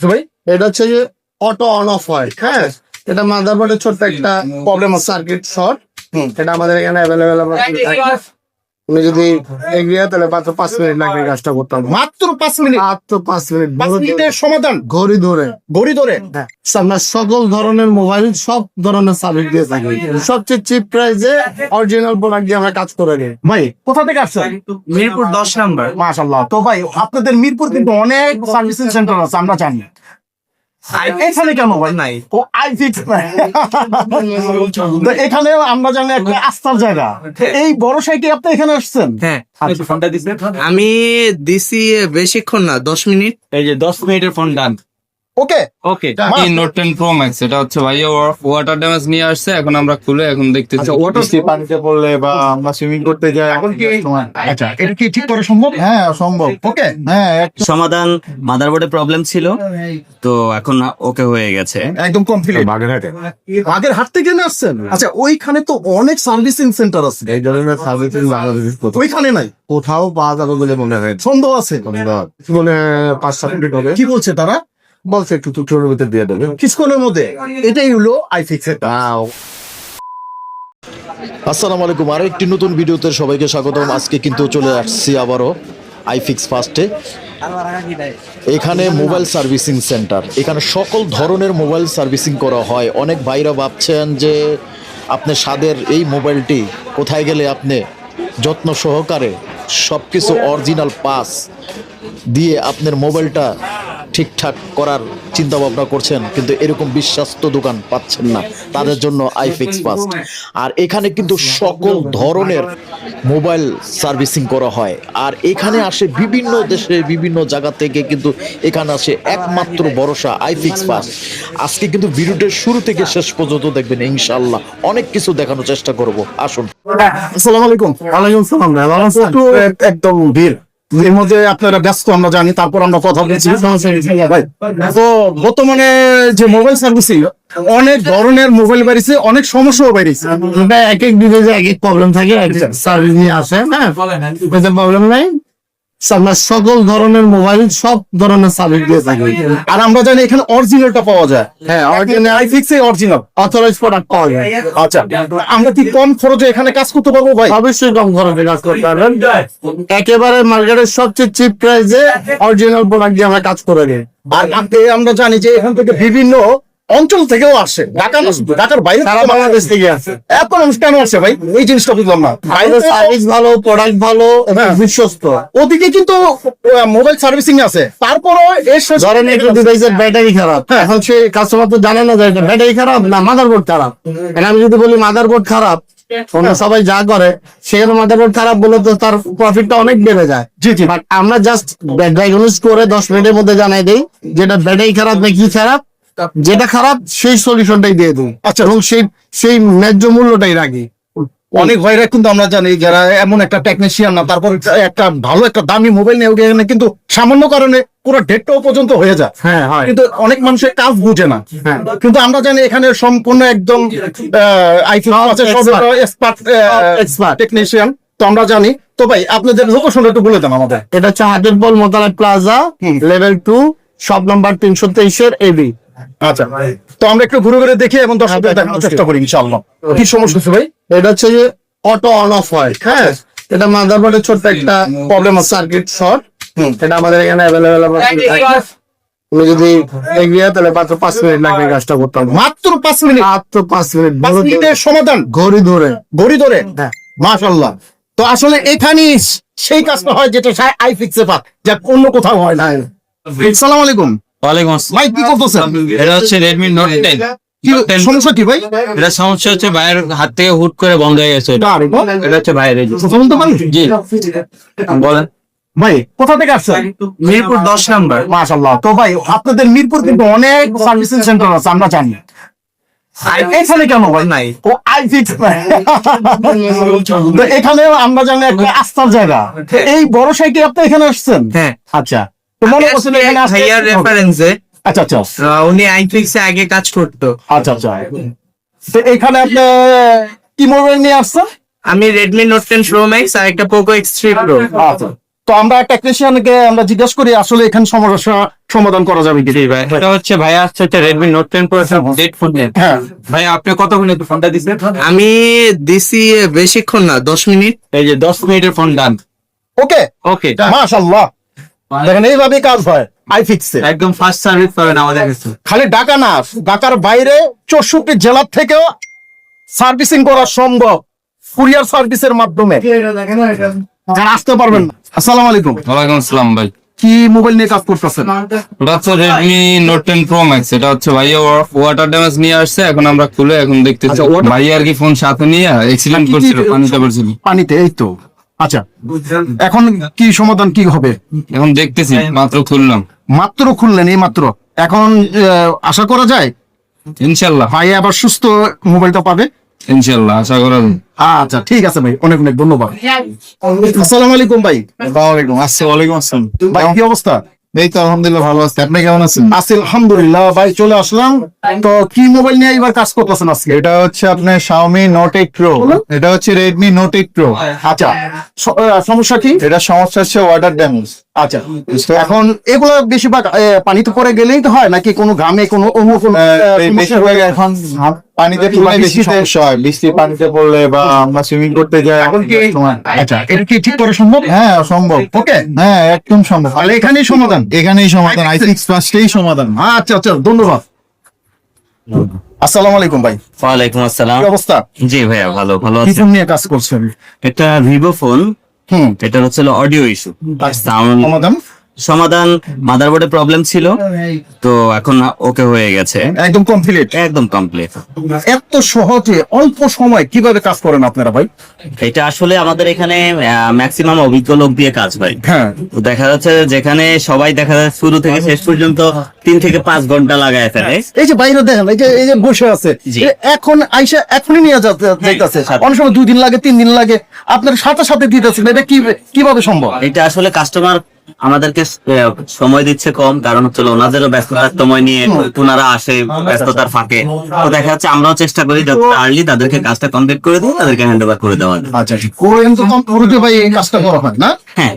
ভাই? এটা হচ্ছে যে অটো অন অফ হয় হ্যাঁ? এটা মাদারবোর্ডের ছোট্ট একটা প্রবলেম সার্কিট শর্ট এটা আমাদের এখানে অ্যাভেলেবেল তুমি যদি এগিয়ে তাহলে মাত্র পাঁচ মিনিট লাগবে কাজটা করতে। হবে মাত্র পাঁচ মিনিট? মাত্র পাঁচ মিনিট। পাঁচ মিনিটের সমাধান? ঘড়ি ধরে। ঘড়ি ধরে? হ্যাঁ। আমরা সকল ধরনের মোবাইল সব ধরনের সার্ভিস দিয়ে থাকি। সবচেয়ে চিপ প্রাইসে অরিজিনাল প্রোডাক্ট দিয়ে আমরা কাজ করে দিই ভাই কোথা থেকে আসছেন? মিরপুর দশ নাম্বার। মাশাল্লাহ তো ভাই আপনাদের মিরপুর কিন্তু অনেক সার্ভিসিং সেন্টার আছে আমরা জানি। এখানে কেন ভাই নাই? ও আই ফিক্স এখানে আমরা জানি একটা আস্থার জায়গা। এই বড় সাইটে আপনি এখানে আসছেন? হ্যাঁ। আচ্ছা। আমি দিছি বেশিক্ষণ না দশ মিনিট। এই যে দশ মিনিটের ফোন ডান। ওকে ওকে এই নোট প্রো ম্যাক্স এটা হচ্ছে ভাই ওয়াটার ড্যামেজ নিয়ে আসছে এখন আমরা খুলে এখন দেখতেছি বৃষ্টি পানিতে পড়লে বা আমরা সুইমিং করতে যাই এখন কি আচ্ছা এটা কি ঠিক করা সম্ভব? হ্যাঁ সম্ভব। ওকে হ্যাঁ সমাধান মাদারবোর্ডে প্রবলেম ছিল তো এখন ওকে হয়ে গেছে। একদম কমপ্লিট বাগেরহাটে আগের হাট থেকে না আসছেন আচ্ছা ওইখানে তো অনেক সার্ভিসিং সেন্টার আছে। এই ধরনের সার্ভিস বাংলাদেশ ওইখানে নাই? কোথাও পাওয়া যাবে বলে মনে হয় সন্দেহ আছে। মনে পাঁচ সাত মিনিট হবে। কি বলছে তারা? বলছে একটু টুকটোর ভিতরে দিয়ে দেবে। কিছুক্ষণের মধ্যে। এটাই হলো আই ফিক্স তাও আসসালামু আলাইকুম। আরও একটি নতুন ভিডিওতে সবাইকে স্বাগতম। আজকে কিন্তু চলে আসছি আবারও আই ফিক্স ফার্স্টে এখানে মোবাইল সার্ভিসিং সেন্টার। এখানে সকল ধরনের মোবাইল সার্ভিসিং করা হয়। অনেক ভাইরা ভাবছেন যে আপনি স্বাদের এই মোবাইলটি কোথায় গেলে আপনি যত্ন সহকারে সব কিছু অরিজিনাল পাস দিয়ে আপনার মোবাইলটা ঠিকঠাক করার চিন্তা ভাবনা করছেন কিন্তু এরকম বিশ্বাস্ত দোকান পাচ্ছেন না। তাদের জন্য আইফিক্স ফাস্ট আর এখানে কিন্তু সকল ধরনের মোবাইল সার্ভিসিং করা হয়। আর এখানে আসে বিভিন্ন দেশে বিভিন্ন জায়গা থেকে কিন্তু এখানে আসে একমাত্র ভরসা আইফিক্স ফাস্ট আজকে কিন্তু ভিডিওটার শুরু থেকে শেষ পর্যন্ত দেখবেন ইনশাল্লাহ অনেক কিছু দেখানোর চেষ্টা করব। আসুন। আসসালামু আলাইকুম। ওয়ালাইকুম সালাম ভাই ভালো আছেন? একদম ভিড়। এর মধ্যে আপনারা ব্যস্ত আমরা জানি তারপর আমরা কথা বলছি। ভাই তো বর্তমানে যে মোবাইল সার্ভিসিং অনেক ধরনের মোবাইল বেরিয়েছে অনেক সমস্যাও বেরিয়েছে এক এক ডিভাইসে এক এক প্রবলেম থাকে সার্ভিস নিয়ে আসে হ্যাঁ। প্রবলেম নাই। আমরা সকল ধরনের মোবাইল সব ধরনের সার্ভিস দিয়ে থাকি। আর আমরা জানি এখানে অরিজিনালটা পাওয়া যায়। হ্যাঁ original iFix original authorise product পাওয়া যায়। আচ্ছা আমরা কি কম খরচে এখানে কাজ করতে পারব ভাই? অবশ্যই কম খরচে কাজ করতে পারবেন। একেবারে মার্কেটের সবচেয়ে চিপ প্রাইসে অরিজিনাল প্রোডাক্ট দিয়ে আমরা কাজ করে দিই আর আমরা জানি যে এখান থেকে বিভিন্ন অঞ্চল থেকেও আসে। ঢাকা ঢাকার বাইরে সারা বাংলাদেশ থেকে আছে এত মানুষ কেন আসে ভাই? এই জিনিসটা বুঝলাম না। সার্ভিস ভালো প্রোডাক্ট ভালো হ্যাঁ। বিশ্বস্ত। ওদিকে কিন্তু মোবাইল সার্ভিসিং আছে। তারপরও এর ধরেন একটু ডিভাইসের ব্যাটারি খারাপ। এখন সে কাস্টমার তো জানে না যে ব্যাটারি খারাপ না মাদারবোর্ড খারাপ। এখন আমি যদি বলি মাদারবোর্ড খারাপ অন্য সবাই যা করে সেখানে মাদারবোর্ড খারাপ বলে তো তার প্রফিটটা অনেক বেড়ে যায়। জি জি। বাট আমরা জাস্ট ডায়াগনোস করে দশ মিনিটের মধ্যে জানাই দেই যেটা ব্যাটারি খারাপ না কি খারাপ। যেটা খারাপ সেই সলিউশনটাই দিয়ে দিই আচ্ছা। এবং সেই সেই ন্যায্য মূল্যটাই রাখি। অনেক ভাইরা কিন্তু আমরা জানি যারা এমন একটা টেকনিশিয়ান না তারপর একটা ভালো একটা দামি মোবাইল নিয়ে ওখানে কিন্তু সামান্য কারণে পুরো ডেটটাও পর্যন্ত হয়ে যায়। হ্যাঁ কিন্তু অনেক মানুষের কাজ বুঝে না। হ্যাঁ। কিন্তু আমরা জানি এখানে সম্পূর্ণ একদম আইফোন আছে সব এক্সপার্ট টেকনিশিয়ান তো আমরা জানি তো ভাই আপনাদের লোকেশনটা একটু বলে দেন আমাদের। এটা হচ্ছে হাটের বল মোতালা প্লাজা লেভেল টু সব নাম্বার তিনশো তেইশের এবি আচ্ছা তো আমরা একটু ঘুরে ঘুরে দেখি এবং দর্শকদের দেখানোর চেষ্টা করি ইনশাআল্লাহ। কি সমস্যা হচ্ছে ভাই? এটা হচ্ছে যে অটো অন অফ হয় হ্যাঁ এটা মাদারবোর্ডের ছোট্ট একটা প্রবলেম সার্কিট শর্ট এটা আমাদের এখানে অ্যাভেলেবেল তুমি যদি এগিয়ে তাহলে মাত্র পাঁচ মিনিট লাগবে কাজটা করতে হবে। মাত্র পাঁচ মিনিট? মাত্র পাঁচ মিনিট। পাঁচ মিনিটের সমাধান? ঘড়ি ধরে। ঘড়ি ধরে? হ্যাঁ। মাশাল্লাহ তো আসলে এখানে সেই কাজটা হয় যেটা আই ফিক্সে পাক যা অন্য কোথাও হয় না। সালাম আলাইকুম। ওয়ালাইকুম আসসালাম। ভাই কি করতেছেন? এটা হচ্ছে রেডমি নোট টেন সমস্যা কি ভাই? এটা সমস্যা হচ্ছে ভাইয়ের হাত থেকে হুট করে বন্ধ হয়ে গেছে এটা। হচ্ছে ভাইয়ের বলতে জি। বলেন। ভাই কোথা থেকে আসছেন? মিরপুর দশ নাম্বার। মাশাল্লাহ তো ভাই আপনাদের মিরপুর কিন্তু অনেক সার্ভিসিং সেন্টার আছে আমরা জানি। এখানে কেন ভাই? নাই। ও আই ফিক্স এখানে আমরা জানি একটা আস্থার জায়গা। এই বড় সাইকেল আপনি এখানে আসছেন? হ্যাঁ। আচ্ছা। এখানে ভাইয়ার রেফারেন্সে আচ্ছা আচ্ছা। উনি আইফিক্সে আগে কাজ করতো। আচ্ছা আচ্ছা। তো এখানে আপনি কি মোবাইল নিয়ে আসছেন? আমি Redmi Note ten Pro Max আর একটা পোকো এক্স থ্রি প্রো আচ্ছা। তো আমরা টেকনিশিয়ানকে আমরা জিজ্ঞেস করি আসলে এখানে সমস্যা সমাধান করা যাবে কি? ভাই। এটা হচ্ছে ভাই আসছে হচ্ছে রেডমি নোট টেন প্রো ডেট ফোন হ্যাঁ। ভাই আপনি কতক্ষণ ফোনটা দিচ্ছেন? আমি দিছি বেশিক্ষণ না দশ মিনিট। এই যে দশ মিনিটের ফোন ডান ওকে ওকে মাশাআল্লাহ। দেখেন এইভাবে কাজ হয়। আই ফিক্সে একদম ফার্স্ট সার্ভিস পাবেন আমাদের কাছে। খালি ঢাকা না ঢাকার বাইরে চৌষট্টি জেলার থেকেও সার্ভিসিং করা সম্ভব। কুরিয়ার সার্ভিসের মাধ্যমে। যারা আসতে পারবেন না। আসসালামু আলাইকুম। ওয়ালাইকুম আসসালাম ভাই। কি মোবাইল নিয়ে কাজ করতেছেন? Redmi Note ten Pro Max এটা হচ্ছে ভাইয়া ওয়াটার ড্যামেজ নিয়ে আসছে এখন আমরা খুলে এখন দেখতেছি। আচ্ছা, ভাইয়া আর কি ফোন সাথে নিয়ে এক্সিডেন্ট করছিল পানিতে পড়ছিল। পানিতে এই তো। আচ্ছা এখন কি সমাধান কি হবে? এখন দেখতেছি মাত্র খুললাম। মাত্র খুললেন এই মাত্র। এখন আহ, আশা করা যায়? ইনশাল্লাহ। ভাই আবার সুস্থ মোবাইলটা পাবে? ইনশাল্লাহ আশা করা যায়। আচ্ছা ঠিক আছে ভাই অনেক অনেক ধন্যবাদ। আসসালামু আলাইকুম ভাই। ওয়ালাইকুম আসসালাম। ভাই কি অবস্থা? এই তো আলহামদুলিল্লাহ ভালো আছি। আপনি কেমন আছেন? আছি আলহামদুলিল্লাহ। ভাই চলে আসলাম। তো কি মোবাইল নিয়ে এবার কাজ করতেছেন আজকে? এটা হচ্ছে আপনি Xiaomi Note 8 Pro এটা হচ্ছে Redmi Note 8 Pro আচ্ছা। সমস্যা কি? এটা সমস্যা হচ্ছে ওয়াটার ড্যামেজ আচ্ছা। এখন এগুলো বেশিরভাগ পানিতে পরে গেলেই তো হয় নাকি কোনো ঘামে কোনো অন্য কোনো হয়ে গেছে? এখন পানিতে বেশি সমস্যা হয়। বৃষ্টি পানিতে পড়লে বা আমরা সুইমিং করতে যাই এখন কি আচ্ছা এটা কি ঠিক করা সম্ভব? হ্যাঁ সম্ভব। ওকে। হ্যাঁ একদম সম্ভব। তাহলে এখানেই সমাধান। এখানেই সমাধান আই সিক্স ফার্স্টেই সমাধান। আচ্ছা আচ্ছা ধন্যবাদ। আসসালামু আলাইকুম ভাই। ওয়ালাইকুম আসসালাম। কি অবস্থা? জি ভাইয়া ভালো ভালো কি আছে। নিয়ে কাজ করছেন? এটা ভিভো ফোন হুম। এটা হচ্ছে অডিও ইস্যু সাউন্ড সমাধান মাদারবোর্ডে প্রবলেম ছিল। তো এখন ওকে হয়ে গেছে। একদম কমপ্লিট একদম কমপ্লিট এত সহজে অল্প সময় কীভাবে কাজ করেন আপনারা ভাই? এটা আসলে আমাদের এখানে ম্যাক্সিমাম অভিজ্ঞ লোক দিয়ে কাজ ভাই। হ্যাঁ। দেখা যাচ্ছে যেখানে সবাই দেখা যাচ্ছে শুরু থেকে শেষ পর্যন্ত তিন থেকে পাঁচ ঘণ্টা লাগায় ফেলে। এই যে বাইরে দেখেন এই যে এই যে বসে আছে। এখন আইসা এখনই নিয়ে যাচ্ছে যাইতাছে। অনেক সময় দুই দিন লাগে তিন দিন লাগে। আপনার সাথে সাথে দিতেছেন এটা কি কীভাবে সম্ভব? এটা আসলে কাস্টমার আমাদেরকে আহ, সময় দিচ্ছে কম কারণ হচ্ছে ওনাদেরও ব্যস্ততার সময় নিয়ে ওনারা আসে ব্যস্ততার ফাঁকে। তো দেখা যাচ্ছে আমরাও চেষ্টা করি যত আর্লি তাদেরকে কাজটা কমপ্লিট করে দিই তাদেরকে হ্যান্ড ওভার করে দেওয়ার। আচ্ছা কোরিয়ান তো পুরোতে ভাই এই কাজটা করা হয় না? হ্যাঁ।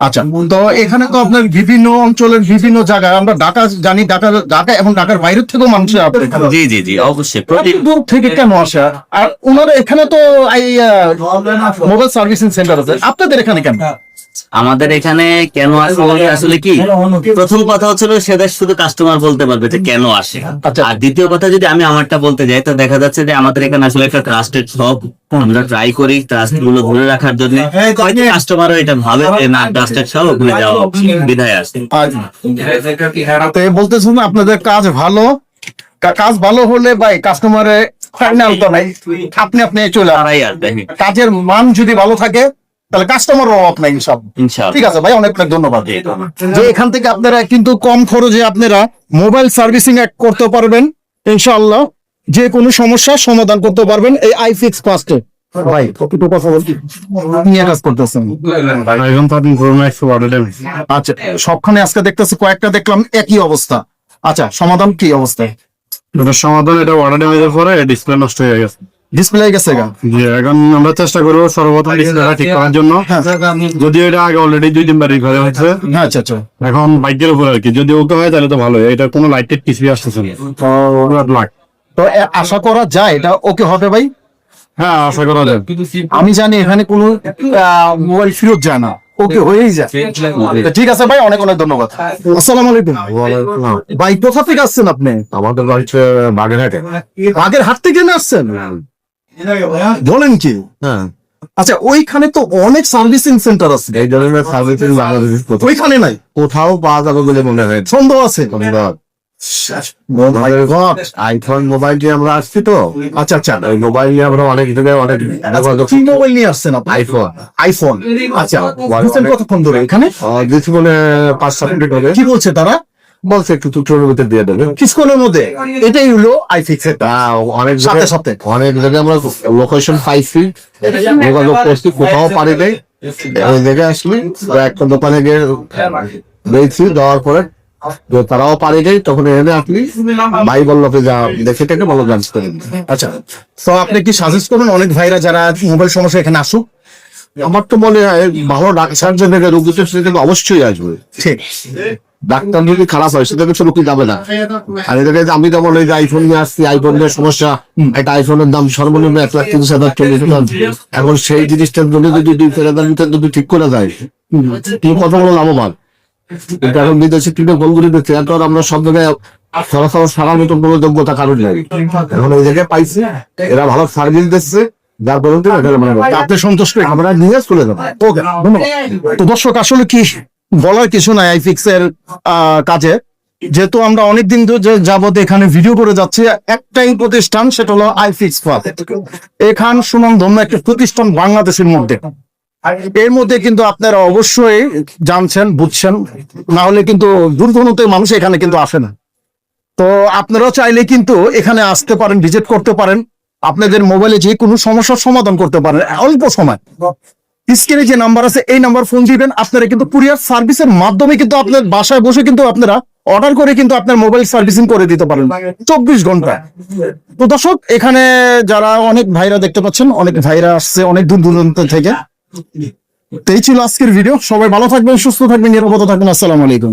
আচ্ছা তো এখানে তো আপনার বিভিন্ন অঞ্চলের বিভিন্ন জায়গায় আমরা ঢাকা জানি ঢাকা ঢাকা এবং ঢাকার বাইরের থেকেও মানুষ আপনার জি জি জি অবশ্যই। দূর থেকে কেন আসা? আর ওনারা এখানে তো এই মোবাইল সার্ভিসিং সেন্টার আছে। আপনাদের এখানে কেন? আমাদের এখানে কেন আসে আসলে কি? প্রথম কথা হচ্ছিল সেটা শুধু কাস্টমার বলতে পারবে যে কেন আসে। আচ্ছা। আর দ্বিতীয় কথা যদি আমি আমারটা বলতে যাই তো দেখা যাচ্ছে যে আমাদের এখানে আসলে একটা ট্রাস্টেড শপ আমরা ট্রাই করি ট্রাস্টগুলো ধরে রাখার জন্য। কাস্টমারও এটা ভাবে যে না ট্রাস্টেড শপ ওখানে যাওয়া বিধায় আসে। তো বলতেছেন আপনাদের কাজ ভালো। কাজ ভালো হলে ভাই কাস্টমারে ফাইনাল তো নাই। আপনি আপনি চলে কাজের মান যদি ভালো থাকে তাহলে কাস্টমার অভাব নাই সব ঠিক আছে ভাই অনেক অনেক ধন্যবাদ। যে এখান থেকে আপনারা কিন্তু কম খরচে আপনারা মোবাইল সার্ভিসিং করতে পারবেন ইনশাআল্লাহ যে কোনো সমস্যার সমাধান করতে পারবেন এই আই ফিক্স ফাস্টে ভাই একটু কথা বলছি। নিয়ে কাজ করতেছেন। আচ্ছা সবখানে আজকে দেখতেছি কয়েকটা দেখলাম একই অবস্থা। আচ্ছা সমাধান কি অবস্থায়? সমাধান এটা অর্ডার ড্যামেজের পরে ডিসপ্লে নষ্ট হয়ে গেছে। ডিসপ্লে গেছে গা। জি এখন আমরা চেষ্টা করব সর্বপ্রথম ডিসপ্লেটা ঠিক করার জন্য। এটা আগে অলরেডি দুই তিনবার রিপেয়ার হয়েছে। হ্যাঁ আচ্ছা। আচ্ছা এখন বাইকের উপর আর কি। যদি ওকে হয় তাহলে তো ভালো এটা কোনো লাইট টাইট কিছুই আসতেছে না। তো লাখ তো আশা করা যায় এটা ওকে হবে ভাই? হ্যাঁ আশা করা যায়। আমি জানি এখানে কোনো মোবাইল ফেরত যায় না। ওকে হয়েই যায়। ঠিক আছে ভাই অনেক অনেক ধন্যবাদ। আসসালামু আলাইকুম। ভাই কোথা থেকে আসছেন আপনি? আমাদের বাড়িতে বাগেরহাটে। আগের হাট থেকে না আসছেন? বলেন কি? হ্যাঁ। আচ্ছা ওইখানে তো অনেক সার্ভিসিং সেন্টার আছে। এই ধরনের সার্ভিসিং বাংলাদেশ ওইখানে নাই? কোথাও পাওয়া যাবে বলে মনে হয়। সন্দেহ আছে? আইফোন মোবাইল দিয়ে আমরা আসছি তো? আচ্ছা আচ্ছা। ওই মোবাইল নিয়ে আমরা অনেক জায়গায় অনেক কি মোবাইল নিয়ে আসছেন আইফোন আইফোন আচ্ছা কতক্ষণ ধরে এখানে? দিচ্ছি বলে পাঁচ সাত মিনিট হবে কি বলছে তারা? বলছে একটু তুটোর ভিতরে দিয়ে দেবে। কিছুক্ষণের মধ্যে? এটাই হলো আই ফিক্স তা অনেক সাথে জায়গায় সাথে। অনেক জায়গায় আমরা লোকেশন পাইছি যোগাযোগ করছি কোথাও পারি নাই। ওই জায়গায় আসলি একটা দোকানে গিয়ে দিয়েছি দেওয়ার পরে তারাও পারে নাই তখন এনে আসলি। ভাই বলল যা দেখে টেকে বলো জানতে করে দিতে। আচ্ছা তো আপনি কি সাজেস্ট করবেন? অনেক ভাইরা যারা মোবাইল সমস্যা এখানে আসুক। আমার তো মনে হয় ভালো ডাক্তার জন্য সেদিকে অবশ্যই আসবে। ঠিক। ডাক্তার যদি খারাপ হয় সেটাকে তো রুগী যাবে না। আর এটাকে আমি যেমন এই যে আইফোন নিয়ে আসছি আইফোন নিয়ে সমস্যা একটা আইফোনের দাম সর্বনিম্ন এক লাখ তিরিশ হাজার চল্লিশ হাজার। এখন সেই জিনিসটার জন্য যদি দুই চার হাজার যদি ঠিক করে দেয় তুমি কত বড় লাভবান? কিন্তু এখন বিদেশি টিমে গোলগুলি দিচ্ছে এরপর আমরা সব জায়গায় সরাসরি সারার মতো কোনো যোগ্যতা কারণ নেই। এখন এই জায়গায় পাইছি এরা ভালো সার্ভিস দিচ্ছে যার কারণে মানে আপনি সন্তুষ্ট আমরা নিয়ে চলে যাব। ওকে তো দর্শক আসলে কি বলার কিছু নাই আইফিক্স এর কাজে। যেহেতু আমরা অনেকদিন ধরে যাবত এখানে ভিডিও করে যাচ্ছি, একটাই প্রতিষ্ঠান, সেটা হলো আইফিক্স এখান সুনামধন্য একটা প্রতিষ্ঠান বাংলাদেশের মধ্যে। এর মধ্যে কিন্তু আপনারা অবশ্যই জানছেন, বুঝছেন, না হলে কিন্তু দুর্গণতে মানুষ এখানে কিন্তু আসে না। তো আপনারাও চাইলে কিন্তু এখানে আসতে পারেন, ভিজিট করতে পারেন। আপনাদের মোবাইলে যে কোনো সমস্যার সমাধান করতে পারেন, অল্প সময়। স্ক্রিনে যে নাম্বার আছে, এই নাম্বার ফোন দিবেন। আপনারা কিন্তু কুরিয়ার সার্ভিসের মাধ্যমে কিন্তু আপনার বাসায় বসে কিন্তু আপনারা অর্ডার করে কিন্তু আপনার মোবাইল সার্ভিসিং করে দিতে পারেন। চব্বিশ ঘণ্টা। তো দর্শক, এখানে যারা অনেক ভাইরা দেখতে পাচ্ছেন, অনেক ভাইরা আসছে, অনেক দূর দূরান্ত থেকে। এই ছিল আজকের ভিডিও সবাই ভালো থাকবেন, সুস্থ থাকবেন, নিরাপদ থাকবেন। আসসালামু আলাইকুম।